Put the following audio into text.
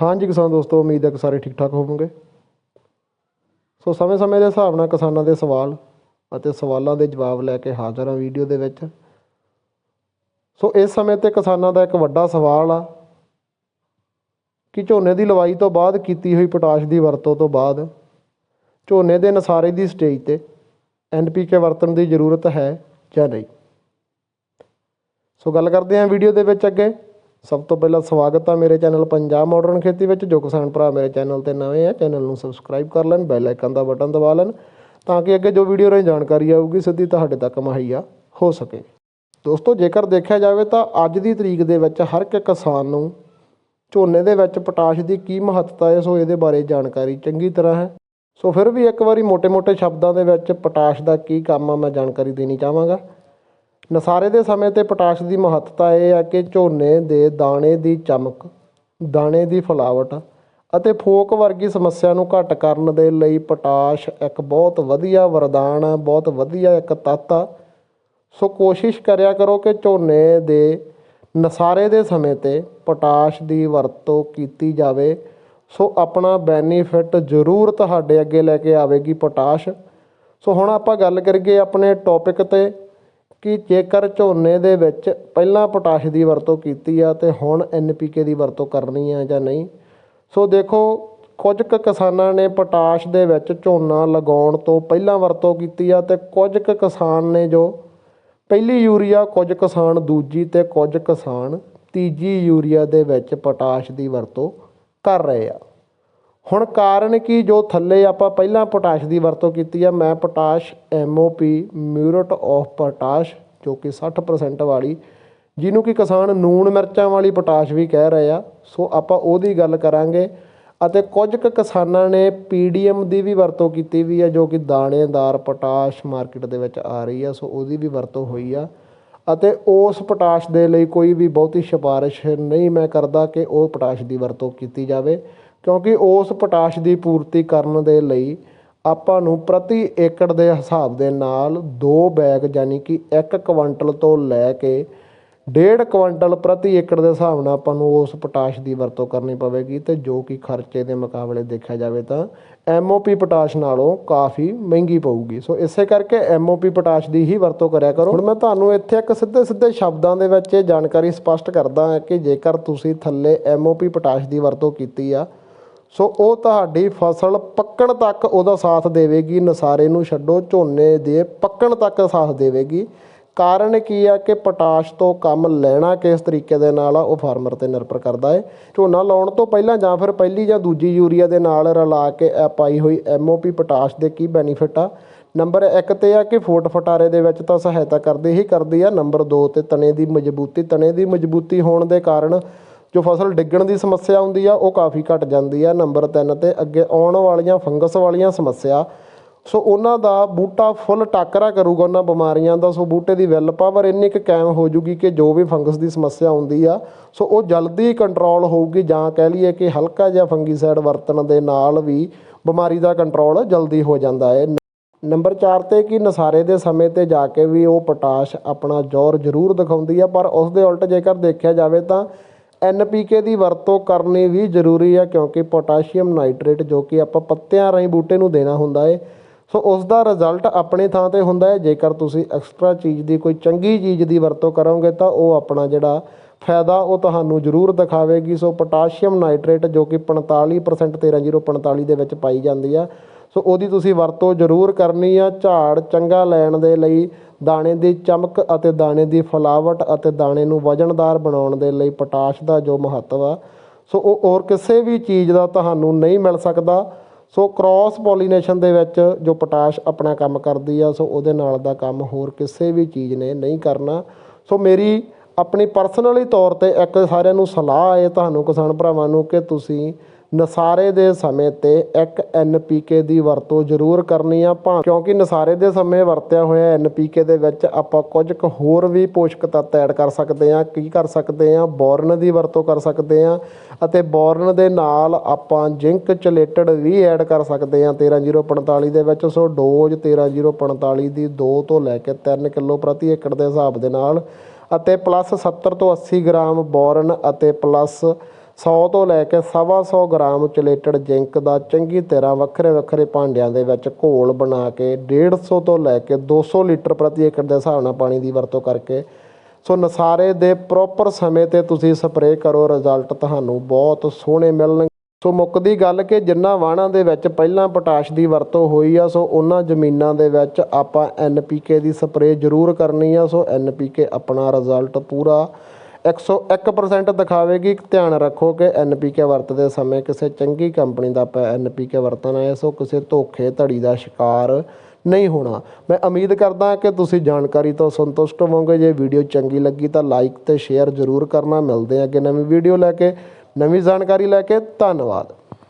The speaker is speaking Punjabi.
ਹਾਂਜੀ ਕਿਸਾਨ ਦੋਸਤੋ, ਉਮੀਦ ਹੈ ਕਿ ਸਾਰੇ ਠੀਕ ਠਾਕ ਹੋਵੋਗੇ। ਸੋ ਸਮੇਂ-ਸਮੇਂ ਦੇ ਹਿਸਾਬ ਨਾਲ ਕਿਸਾਨਾਂ ਦੇ ਸਵਾਲ ਅਤੇ ਸਵਾਲਾਂ ਦੇ ਜਵਾਬ ਲੈ ਕੇ ਹਾਜ਼ਰ ਹਾਂ ਵੀਡੀਓ ਦੇ ਵਿੱਚ। ਸੋ ਇਸ ਸਮੇਂ ਤੇ ਕਿਸਾਨਾਂ ਦਾ ਇੱਕ ਵੱਡਾ ਸਵਾਲ ਆ ਕਿ ਝੋਨੇ ਦੀ ਲਵਾਈ ਤੋਂ ਬਾਅਦ ਕੀਤੀ ਹੋਈ ਪੋਟਾਸ਼ ਦੀ ਵਰਤੋਂ ਤੋਂ ਬਾਅਦ ਝੋਨੇ ਦੇ ਨਸਾਰੇ ਦੀ ਸਟੇਜ ਤੇ ਐਨਪੀਕੇ ਵਰਤਣ ਦੀ ਜ਼ਰੂਰਤ ਹੈ ਜਾਂ ਨਹੀਂ। ਸੋ ਗੱਲ ਕਰਦੇ ਹਾਂ ਵੀਡੀਓ ਦੇ ਵਿੱਚ ਅੱਗੇ। ਸਭ ਤੋਂ ਪਹਿਲਾਂ ਸਵਾਗਤ ਆ ਮੇਰੇ ਚੈਨਲ ਪੰਜਾਬ ਮਾਡਰਨ ਖੇਤੀ ਵਿੱਚ। ਜੋ ਕਿਸਾਨ ਭਰਾ ਮੇਰੇ ਚੈਨਲ ਤੇ ਨਵੇਂ ਆ, ਚੈਨਲ ਨੂੰ ਸਬਸਕ੍ਰਾਈਬ ਕਰ ਲੈਣ ਬੈਲ ਆਈਕਨ ਦਾ ਬਟਨ ਦਬਾ ਲੈਣ, ਤਾਂ ਕਿ ਅੱਗੇ ਜੋ ਵੀਡੀਓ ਰਾਹੀਂ ਜਾਣਕਾਰੀ ਆਊਗੀ, ਸਿੱਧੀ ਤੁਹਾਡੇ ਤੱਕ ਮਹਈਆ ਹੋ ਸਕੇ। ਦੋਸਤੋ, ਜੇਕਰ ਦੇਖਿਆ ਜਾਵੇ ਤਾਂ ਅੱਜ ਦੀ ਤਰੀਕ ਦੇ ਵਿੱਚ ਹਰ ਇੱਕ ਕਿਸਾਨ ਨੂੰ ਝੋਨੇ ਦੇ ਵਿੱਚ ਪੋਟਾਸ਼ ਦੀ ਕੀ ਮਹੱਤਤਾ ਹੈ, ਸੋ ਇਹਦੇ ਬਾਰੇ ਜਾਣਕਾਰੀ ਚੰਗੀ ਤਰ੍ਹਾਂ ਹੈ। ਸੋ ਫਿਰ ਵੀ ਇੱਕ ਵਾਰੀ ਮੋٹے-ਮੋٹے ਸ਼ਬਦਾਂ ਦੇ ਵਿੱਚ ਪੋਟਾਸ਼ ਦਾ ਕੀ ਕੰਮ ਆ, ਮੈਂ ਜਾਣਕਾਰੀ ਦੇਣੀ ਚਾਹਾਂਗਾ। ਨਸਾਰੇ ਦੇ ਸਮੇਂ ਤੇ ਪੋਟਾਸ਼ ਦੀ ਮਹੱਤਤਾ ਇਹ ਹੈ ਕਿ ਝੋਨੇ ਦੇ ਦਾਣੇ ਦੀ ਚਮਕ, ਦਾਣੇ ਦੀ ਫੁਲਾਵਟ ਅਤੇ ਫੋਕ ਵਰਗੀ ਸਮੱਸਿਆ ਨੂੰ ਘੱਟ ਕਰਨ ਦੇ ਲਈ ਪੋਟਾਸ਼ ਇੱਕ ਬਹੁਤ ਵਧੀਆ ਵਰਦਾਨ ਹੈ, ਬਹੁਤ ਵਧੀਆ ਇੱਕ ਤੱਤ ਆ ਸੋ ਕੋਸ਼ਿਸ਼ ਕਰਿਆ ਕਰੋ ਕਿ ਝੋਨੇ ਦੇ ਨਸਾਰੇ ਦੇ ਸਮੇਂ ਤੇ ਪੋਟਾਸ਼ ਦੀ ਵਰਤੋਂ ਕੀਤੀ ਜਾਵੇ। ਸੋ ਆਪਣਾ ਬੈਨੀਫਿਟ ਜ਼ਰੂਰ ਤੁਹਾਡੇ ਅੱਗੇ ਲੈ ਕੇ ਆਵੇਗੀ ਪੋਟਾਸ਼। ਸੋ ਹੁਣ ਆਪਾਂ ਗੱਲ ਕਰੀਏ ਆਪਣੇ ਟੌਪਿਕ ਤੇ। ਕਿ ਜੇਕਰ ਝੋਨੇ ਦੇ ਵਿੱਚ ਪਹਿਲਾਂ ਪੋਟਾਸ਼ ਦੀ ਵਰਤੋਂ ਕੀਤੀ ਆ ਤੇ ਹੁਣ ਐਨਪੀਕੇ ਦੀ ਵਰਤੋਂ ਕਰਨੀ ਆ ਜਾਂ ਨਹੀਂ, ਸੋ ਦੇਖੋ, ਕੁਝ ਕੁ ਕਿਸਾਨਾਂ ਨੇ ਪੋਟਾਸ਼ ਦੇ ਵਿੱਚ ਝੋਨਾ ਲਗਾਉਣ ਤੋਂ ਪਹਿਲਾਂ ਵਰਤੋਂ ਕੀਤੀ ਆ ਤੇ ਕੁਝ ਕੁ ਕਿਸਾਨ ਨੇ ਜੋ ਪਹਿਲੀ ਯੂਰੀਆ, ਕੁਝ ਕਿਸਾਨ ਦੂਜੀ ਤੇ ਕੁਝ ਕਿਸਾਨ ਤੀਜੀ ਯੂਰੀਆ ਦੇ ਵਿੱਚ ਪੋਟਾਸ਼ ਦੀ ਵਰਤੋਂ ਕਰ ਰਹੇ ਆ। ਹੁਣ ਕਾਰਨ ਕੀ, ਜੋ ਥੱਲੇ ਆਪਾਂ ਪਹਿਲਾਂ ਪੋਟਾਸ਼ ਦੀ ਵਰਤੋਂ ਕੀਤੀ ਆ, ਮੈਂ potash MOP muriate of potash, ਜੋ ਕਿ 60% ਵਾਲੀ, ਜਿਹਨੂੰ ਕਿ ਕਿਸਾਨ ਨੂਣ ਮਿਰਚਾਂ ਵਾਲੀ ਪੋਟਾਸ਼ ਵੀ ਕਹਿ ਰਹੇ ਆ। ਸੋ ਆਪਾਂ ਉਹਦੀ ਗੱਲ ਕਰਾਂਗੇ। ਅਤੇ ਕੁਝ ਕੁ ਕਿਸਾਨਾਂ ਨੇ ਪੀਡੀਐਮ ਦੀ ਵੀ ਵਰਤੋਂ ਕੀਤੀ ਵੀ ਆ, ਜੋ ਕਿ ਦਾਣੇਦਾਰ ਪੋਟਾਸ਼ ਮਾਰਕੀਟ ਦੇ ਵਿੱਚ ਆ ਰਹੀ ਆ, ਸੋ ਉਹਦੀ ਵੀ ਵਰਤੋਂ ਹੋਈ ਆ। ਅਤੇ ਉਸ ਪੋਟਾਸ਼ ਦੇ ਲਈ ਕੋਈ ਵੀ ਬਹੁਤੀ ਸਿਫਾਰਿਸ਼ ਨਹੀਂ ਮੈਂ ਕਰਦਾ ਕਿ ਉਹ ਪੋਟਾਸ਼ ਦੀ ਵਰਤੋਂ ਕੀਤੀ ਜਾਵੇ। ਕਿਉਂਕਿ ਉਸ ਪੋਟਾਸ਼ ਦੀ ਪੂਰਤੀ ਕਰਨ ਦੇ ਲਈ ਆਪਾਂ ਨੂੰ ਪ੍ਰਤੀ ਏਕੜ ਦੇ ਹਿਸਾਬ ਦੇ ਨਾਲ ਦੋ ਬੈਗ ਯਾਨੀ ਕਿ 1 ਕੁਇੰਟਲ ਤੋਂ ਲੈ ਕੇ ਡੇਢ ਕੁਇੰਟਲ ਪ੍ਰਤੀ ਏਕੜ ਦੇ ਹਿਸਾਬ ਨਾਲ ਆਪਾਂ ਨੂੰ ਉਸ ਪੋਟਾਸ਼ ਦੀ ਵਰਤੋਂ ਕਰਨੀ ਪਵੇਗੀ ਤੇ ਜੋ ਕਿ ਖਰਚੇ ਦੇ ਮੁਕਾਬਲੇ ਦੇਖਿਆ ਜਾਵੇ ਤਾਂ ਐਮਓਪੀ ਪੋਟਾਸ਼ ਨਾਲੋਂ ਕਾਫੀ ਮਹਿੰਗੀ ਪਊਗੀ। ਸੋ ਇਸੇ ਕਰਕੇ ਐਮਓਪੀ ਪੋਟਾਸ਼ ਦੀ ਹੀ ਵਰਤੋਂ ਕਰਿਆ ਕਰੋ। ਹੁਣ ਮੈਂ ਤੁਹਾਨੂੰ ਇੱਥੇ ਇੱਕ ਸਿੱਧੇ ਸਿੱਧੇ ਸ਼ਬਦਾਂ ਦੇ ਵਿੱਚ ਇਹ ਜਾਣਕਾਰੀ ਸਪਸ਼ਟ ਕਰਦਾ ਹਾਂ ਕਿ ਜੇਕਰ ਤੁਸੀਂ ਥੱਲੇ ਐਮਓਪੀ ਪੋਟਾਸ਼ ਦੀ ਵਰਤੋਂ ਕੀਤੀ ਆ ਸੋ ਉਹ ਤੁਹਾਡੀ ਫਸਲ ਪੱਕਣ ਤੱਕ ਉਹਦਾ ਸਾਥ ਦੇਵੇਗੀ, ਨਸਾਰੇ ਨੂੰ ਛੱਡੋ, ਝੋਨੇ ਦੇ ਪੱਕਣ ਤੱਕ ਸਾਥ ਦੇਵੇਗੀ। ਕਾਰਨ ਕੀ ਆ ਕਿ ਪੋਟਾਸ਼ ਤੋਂ ਕੰਮ ਲੈਣਾ ਕਿਸ ਤਰੀਕੇ ਦੇ ਨਾਲ ਆ, ਉਹ ਫਾਰਮਰ ਤੇ ਨਿਰਭਰ ਕਰਦਾ ਹੈ ਝੋਨਾ ਲਾਉਣ ਤੋਂ ਪਹਿਲਾਂ ਜਾਂ ਫਿਰ ਪਹਿਲੀ ਜਾਂ ਦੂਜੀ ਯੂਰੀਆ ਦੇ ਨਾਲ ਰਲਾ ਕੇ ਇਹ ਪਾਈ ਹੋਈ ਐਮਓਪੀ ਪੋਟਾਸ਼ ਦੇ ਕੀ ਬੈਨੀਫਿਟ ਆ? ਨੰਬਰ 1 ਤੇ ਆ ਕਿ ਫੋਟ ਫਟਾਰੇ ਦੇ ਵਿੱਚ ਤਾਂ ਸਹਾਇਤਾ ਕਰਦੀ ਹੀ ਕਰਦੀ ਆ। ਨੰਬਰ 2 ਤੇ ਤਣੇ ਦੀ ਮਜ਼ਬੂਤੀ, ਤਣੇ ਦੀ ਮਜ਼ਬੂਤੀ ਹੋਣ ਦੇ ਕਾਰਨ ਜੋ ਫਸਲ ਡਿੱਗਣ ਦੀ ਸਮੱਸਿਆ ਹੁੰਦੀ ਆ, ਉਹ ਕਾਫੀ ਘਟ ਜਾਂਦੀ ਆ। ਨੰਬਰ 3 ਤੇ ਅੱਗੇ ਆਉਣ ਵਾਲੀਆਂ ਫੰਗਸ ਵਾਲੀਆਂ ਸਮੱਸਿਆ। ਸੋ ਉਹਨਾਂ ਦਾ ਬੂਟਾ ਫੁੱਲ ਟਾਕਰਾ ਕਰੂਗਾ ਉਹਨਾਂ ਬਿਮਾਰੀਆਂ ਦਾ। ਸੋ ਬੂਟੇ ਦੀ ਵੈਲ ਪਾਵਰ ਇੰਨੀ ਕੁ ਕਾਇਮ ਹੋ ਜੂਗੀ ਕਿ ਜੋ ਵੀ ਫੰਗਸ ਦੀ ਸਮੱਸਿਆ ਹੁੰਦੀ ਆ, ਸੋ ਉਹ ਜਲਦੀ ਕੰਟਰੋਲ ਹੋਊਗੀ। ਜਾਂ ਕਹਿ ਲਈਏ ਕਿ ਹਲਕਾ ਜਿਹਾ ਫੰਗੀਸਾਈਡ ਵਰਤਣ ਦੇ ਨਾਲ ਵੀ ਬਿਮਾਰੀ ਦਾ ਕੰਟਰੋਲ ਜਲਦੀ ਹੋ ਜਾਂਦਾ ਹੈ। ਨੰਬਰ 4 ਤੇ ਕਿ ਨਸਾਰੇ ਦੇ ਸਮੇਂ ਤੇ ਜਾ ਕੇ ਵੀ ਉਹ ਪੋਟਾਸ਼ ਆਪਣਾ ਜ਼ੋਰ ਜ਼ਰੂਰ ਦਿਖਾਉਂਦੀ ਆ, ਪਰ ਉਸ ਦੇ ਉਲਟ ਜੇਕਰ ਦੇਖਿਆ ਜਾਵੇ ਤਾਂ ਐਨਪੀਕੇ ਦੀ ਵਰਤੋਂ ਕਰਨੀ ਵੀ ਜ਼ਰੂਰੀ ਆ ਕਿਉਂਕਿ ਪੋਟਾਸ਼ੀਅਮ ਨਾਈਟ੍ਰੇਟ ਜੋ ਕਿ ਆਪਾਂ ਪੱਤਿਆਂ ਰਾਹੀਂ ਬੂਟੇ ਨੂੰ ਦੇਣਾ ਹੁੰਦਾ ਹੈ ਸੋ ਉਸ ਦਾ ਰਿਜ਼ਲਟ ਆਪਣੇ ਥਾਂ ਤੇ ਹੁੰਦਾ ਹੈ ਜੇਕਰ ਤੁਸੀਂ ਐਕਸਟਰਾ ਚੀਜ਼ ਦੀ ਕੋਈ ਚੰਗੀ ਚੀਜ਼ ਦੀ ਵਰਤੋਂ ਕਰੋਗੇ ਤਾਂ ਉਹ ਆਪਣਾ ਜਿਹੜਾ ਫਾਇਦਾ ਉਹ ਤੁਹਾਨੂੰ ਜ਼ਰੂਰ ਦਿਖਾਵੇਗੀ। ਸੋ ਪੋਟਾਸ਼ੀਅਮ ਨਾਈਟ੍ਰੇਟ ਜੋ ਕਿ 45% 13045 ਦੇ ਵਿੱਚ ਪਾਈ ਜਾਂਦੀ ਆ। ਸੋ ਉਹਦੀ ਤੁਸੀਂ ਵਰਤੋਂ ਜ਼ਰੂਰ ਕਰਨੀ ਆ। ਝਾੜ ਚੰਗਾ ਲੈਣ ਦੇ ਲਈ, ਦਾਣੇ ਦੀ ਚਮਕ ਅਤੇ ਦਾਣੇ ਦੀ ਫਲਾਵਟ ਅਤੇ ਦਾਣੇ ਨੂੰ ਵਜਨਦਾਰ ਬਣਾਉਣ ਦੇ ਲਈ ਪੋਟਾਸ਼ ਦਾ ਜੋ ਮਹੱਤਵ ਆ। ਸੋ ਉਹ ਹੋਰ ਕਿਸੇ ਵੀ ਚੀਜ਼ ਦਾ ਤੁਹਾਨੂੰ ਨਹੀਂ ਮਿਲ ਸਕਦਾ। ਸੋ ਕ੍ਰਾਸ ਪੋਲੀਨੇਸ਼ਨ ਦੇ ਵਿੱਚ ਜੋ ਪੋਟਾਸ਼ ਆਪਣਾ ਕੰਮ ਕਰਦੀ ਆ, ਸੋ ਉਹਦੇ ਨਾਲ ਦਾ ਕੰਮ ਹੋਰ ਕਿਸੇ ਵੀ ਚੀਜ਼ ਨੇ ਨਹੀਂ ਕਰਨਾ। ਸੋ ਮੇਰੀ ਆਪਣੀ ਪਰਸਨਲੀ ਤੌਰ ਤੇ ਇੱਕ ਸਾਰਿਆਂ ਨੂੰ ਸਲਾਹ ਹੈ ਤੁਹਾਨੂੰ ਕਿਸਾਨ ਭਰਾਵਾਂ ਨੂੰ ਕਿ ਤੁਸੀਂ ਨਸਾਰੇ ਦੇ ਸਮੇਂ ਤੇ ਇੱਕ ਐਨਪੀਕੇ ਦੀ ਵਰਤੋਂ ਜ਼ਰੂਰ ਕਰਨੀ ਆ ਭਾਂ, ਕਿਉਂਕਿ ਨਸਾਰੇ ਦੇ ਸਮੇਂ ਵਰਤਿਆ ਹੋਇਆ ਐਨਪੀਕੇ ਦੇ ਵਿੱਚ ਆਪਾਂ ਕੁਝ ਕੁ ਹੋਰ ਵੀ ਪੋਸ਼ਕ ਤੱਤ ਐਡ ਕਰ ਸਕਦੇ ਆ, ਕੀ ਕਰ ਸਕਦੇ ਆ, ਬੋਰਨ ਦੀ ਵਰਤੋਂ ਕਰ ਸਕਦੇ ਆ ਅਤੇ ਬੋਰਨ ਦੇ ਨਾਲ ਆਪਾਂ ਜ਼ਿੰਕ ਚਲੇਟਡ ਵੀ ਐਡ ਕਰ ਸਕਦੇ ਆ 13045 ਦੇ ਵਿੱਚ, ਸੋ ਡੋਜ਼ 13045 ਦੀ 2 ਤੋਂ ਲੈ ਕੇ 3 ਕਿਲੋ ਪ੍ਰਤੀ ਏਕੜ ਦੇ ਹਿਸਾਬ ਦੇ ਨਾਲ ਅਤੇ ਪਲੱਸ 70 ਤੋਂ 80 ਗ੍ਰਾਮ ਬੋਰਨ ਅਤੇ ਪਲੱਸ 100 ਤੋਂ ਲੈ ਕੇ ਸਵਾ ਸੌ ਗ੍ਰਾਮ ਚਲੇਟਡ ਜ਼ਿੰਕ ਦਾ ਚੰਗੀ ਤਰ੍ਹਾਂ ਵੱਖਰੇ ਵੱਖਰੇ ਭਾਂਡਿਆਂ ਦੇ ਵਿੱਚ ਘੋਲ ਬਣਾ ਕੇ 150 ਤੋਂ ਲੈ ਕੇ 200 ਲੀਟਰ ਪ੍ਰਤੀ ਏਕੜ ਦੇ ਹਿਸਾਬ ਨਾਲ ਪਾਣੀ ਦੀ ਵਰਤੋਂ ਕਰਕੇ, ਸੋ ਨਸਾਰੇ ਦੇ ਪ੍ਰੋਪਰ ਸਮੇਂ ਤੇ ਤੁਸੀਂ ਸਪਰੇਅ ਕਰੋ, ਰਿਜ਼ਲਟ ਤੁਹਾਨੂੰ ਬਹੁਤ ਸੋਹਣੇ ਮਿਲਣਗੇ। ਸੋ ਮੁੱਕਦੀ ਗੱਲ ਕਿ ਜਿੰਨਾ ਵਾਹਣਾਂ ਦੇ ਵਿੱਚ ਪਹਿਲਾਂ ਪੋਟਾਸ਼ ਦੀ ਵਰਤੋਂ ਹੋਈ ਆ, ਸੋ ਉਹਨਾਂ ਜ਼ਮੀਨਾਂ ਦੇ ਵਿੱਚ ਆਪਾਂ ਐਨਪੀਕੇ ਦੀ ਸਪਰੇਅ ਜ਼ਰੂਰ ਕਰਨੀ ਆ, ਸੋ ਐਨਪੀਕੇ ਆਪਣਾ ਰਿਜ਼ਲਟ ਪੂਰਾ 101% ਦਿਖਾਵੇਗੀ। ਧਿਆਨ ਰੱਖੋ ਕਿ ਐਨਪੀਕੇ ਵਰਤਦੇ ਸਮੇਂ ਕਿਸੇ ਚੰਗੀ ਕੰਪਨੀ ਦਾ ਆਪਾਂ ਐਨਪੀਕੇ ਵਰਤਣਾ ਹੈ ਸੋ ਕਿਸੇ ਧੋਖੇ ਧੜੀ ਦਾ ਸ਼ਿਕਾਰ ਨਹੀਂ ਹੋਣਾ। ਮੈਂ ਉਮੀਦ ਕਰਦਾ ਕਿ ਤੁਸੀਂ ਜਾਣਕਾਰੀ ਤੋਂ ਸੰਤੁਸ਼ਟ ਹੋਵੋਗੇ। ਜੇ ਵੀਡੀਓ ਚੰਗੀ ਲੱਗੀ ਤਾਂ ਲਾਈਕ ਤੇ ਸ਼ੇਅਰ ਜ਼ਰੂਰ ਕਰਨਾ। ਮਿਲਦੇ ਹਾਂ ਅੱਗੇ ਨਵੀਂ ਵੀਡੀਓ ਲੈ ਕੇ। ਨਵੀਂ ਜਾਣਕਾਰੀ ਲੈ ਕੇ ਧੰਨਵਾਦ।